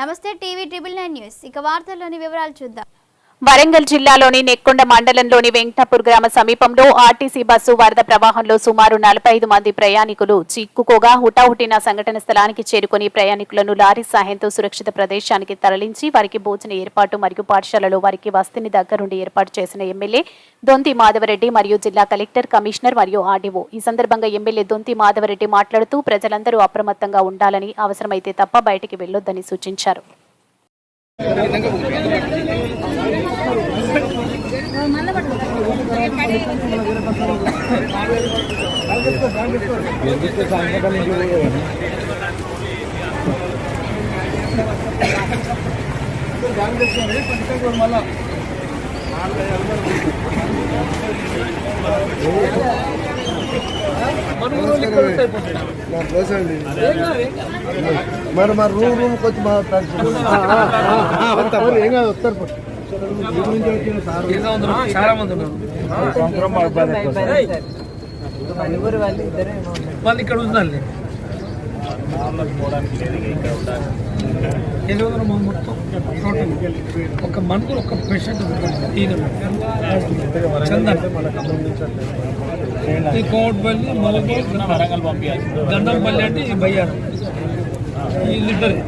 నమస్తే TV triple nine news. ఇక వార్తల్లోని వివరాలు చూద్దాం. వరంగల్ జిల్లాలోని నెక్కొండ మండలంలోని వెంకటాపూర్ గ్రామ సమీపంలో ఆర్టీసీ బస్సు వరద ప్రవాహంలో సుమారు నలభై ఐదు మంది ప్రయాణికులు చిక్కుకోగా హుటాహుటిన సంఘటన స్థలానికి చేరుకుని ప్రయాణికులను లారీ సహాయంతో సురక్షిత ప్రదేశానికి తరలించి వారికి భోజన ఏర్పాటు మరియు పాఠశాలలో వారికి వసతిని దగ్గరుండి ఏర్పాటు చేసిన ఎమ్మెల్యే దొంతి మాధవరెడ్డి మరియు జిల్లా కలెక్టర్ కమిషనర్ మరియు ఆర్డీఓ. ఈ సందర్భంగా ఎమ్మెల్యే దొంతి మాధవరెడ్డి మాట్లాడుతూ ప్రజలందరూ అప్రమత్తంగా ఉండాలని అవసరమైతే తప్ప బయటికి వెళ్ళొద్దని సూచించారు. మరి మరి రూమ్ రూమ్ వచ్చి మాట్లాడుతున్నాం ఏం కాదు వస్తారు చాలా మంది ఉన్నారు వాళ్ళు ఇక్కడ ఉండాలి మొత్తం టోటల్ ఒక మనుషులు ఒక పేషెంట్ చందన్ ఈ కోమటిపల్లి మలగోల్ వరంగల్ పంపించాలి అంటే ఈ బయ్యారు. వీళ్ళిద్దరే.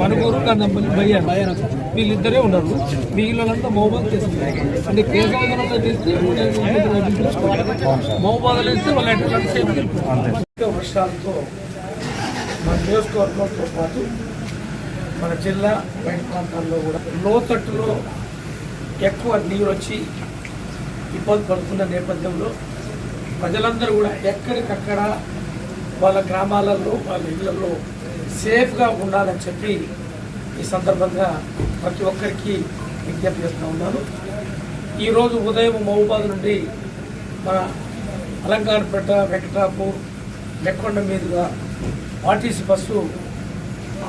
మనుగూరు కదంపల్లి బయ్యారు వీళ్ళిద్దరే ఉన్నారు. మిగిలినంతా మహబాద్ చేస్తున్నారు. అంటే కేసవంతంతో చేస్తే మహబాద్ వేస్తే వాళ్ళు ఎట్లా సేపు వర్షాలతో మన నియోజకవర్గంతో పాటు మన జిల్లా బయట ప్రాంతాల్లో కూడా లోతట్టులో ఎక్కువ నీరు వచ్చి ఇబ్బంది పడుతున్న నేపథ్యంలో ప్రజలందరూ కూడా ఎక్కడికక్కడ వాళ్ళ గ్రామాలలో వాళ్ళ ఇళ్ళలో సేఫ్గా ఉండాలని చెప్పి ఈ సందర్భంగా ప్రతి ఒక్కరికి విజ్ఞప్తి చేస్తూ ఉన్నాను. ఈరోజు ఉదయం మహబూబాద్ నుండి మన అలంకారపేట వెంకటాపూర్ నెక్కొండ మీదుగా ఆర్టీసీ బస్సు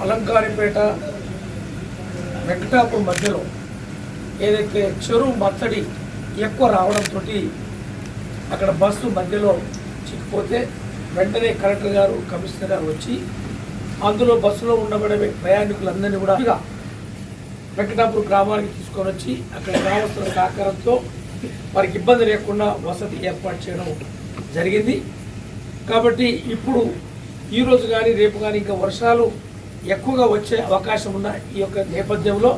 అలంకారిపేట వెంకటాపూర్ మధ్యలో ఏదైతే చెరువు మత్తడి ఎక్కువ రావడంతో అక్కడ బస్సు మధ్యలో చిక్కిపోతే వెంటనే కలెక్టర్ గారు కమిషనర్ గారు వచ్చి అందులో బస్సులో ఉండబడే ప్రయాణికులందరినీ కూడా ఇక వెంకటాపూర్ గ్రామానికి తీసుకొని వచ్చి అక్కడ గ్రామస్తుల సహకారంతో వారికి ఇబ్బంది లేకుండా వసతి ఏర్పాటు చేయడం జరిగింది. కాబట్టి ఇప్పుడు ఈరోజు కానీ రేపు కానీ ఇంకా వర్షాలు ఎక్కువగా వచ్చే అవకాశం ఉన్న ఈ యొక్క నేపథ్యంలో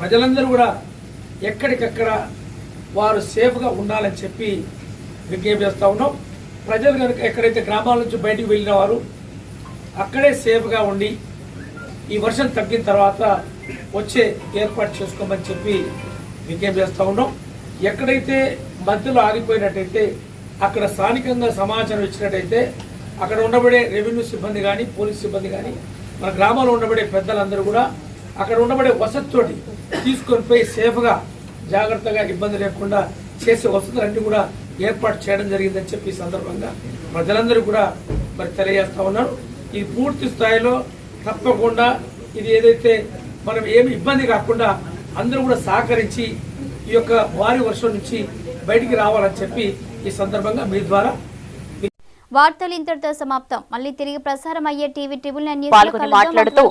ప్రజలందరూ కూడా ఎక్కడికక్కడ వారు సేఫ్గా ఉండాలని చెప్పి విజ్ఞప్తి చేస్తూ ఉన్నాం. ప్రజలు కనుక ఎక్కడైతే గ్రామాల నుంచి బయటికి వెళ్ళిన వారు అక్కడే సేఫ్గా ఉండి ఈ వర్షం తగ్గిన తర్వాత వచ్చే ఏర్పాటు చేసుకోమని చెప్పి విజ్ఞప్తి చేస్తూ ఉన్నాం. ఎక్కడైతే మధ్యలో ఆగిపోయినట్టయితే అక్కడ స్థానికంగా సమాచారం ఇచ్చినట్టయితే అక్కడ ఉండబడే రెవెన్యూ సిబ్బంది కానీ పోలీస్ సిబ్బంది కానీ మన గ్రామంలో ఉండబడే పెద్దలందరూ కూడా అక్కడ ఉండబడే వసతితోటి తీసుకొని పోయి సేఫ్గా జాగ్రత్తగా ఇబ్బంది లేకుండా చేసే వసతులన్నీ కూడా ఏర్పాటు చేయడం జరిగిందని చెప్పి ఈ సందర్భంగా ప్రజలందరూ కూడా మరి తెలియజేస్తా ఉన్నారు. ఇది పూర్తి స్థాయిలో తప్పకుండా ఇది ఏదైతే మనం ఏమి ఇబ్బంది కాకుండా అందరూ కూడా సహకరించి ఈ యొక్క భారీ వర్షం నుంచి బయటికి రావాలని చెప్పి ఈ సందర్భంగా మీ ద్వారా వార్తలు ఇంతటితో సమాప్తం. మళ్ళీ తిరిగి ప్రసారం అయ్యే టీవీ ట్రిబుల్ నైన్ న్యూస్ పాల్గొని మాట్లాడుతూ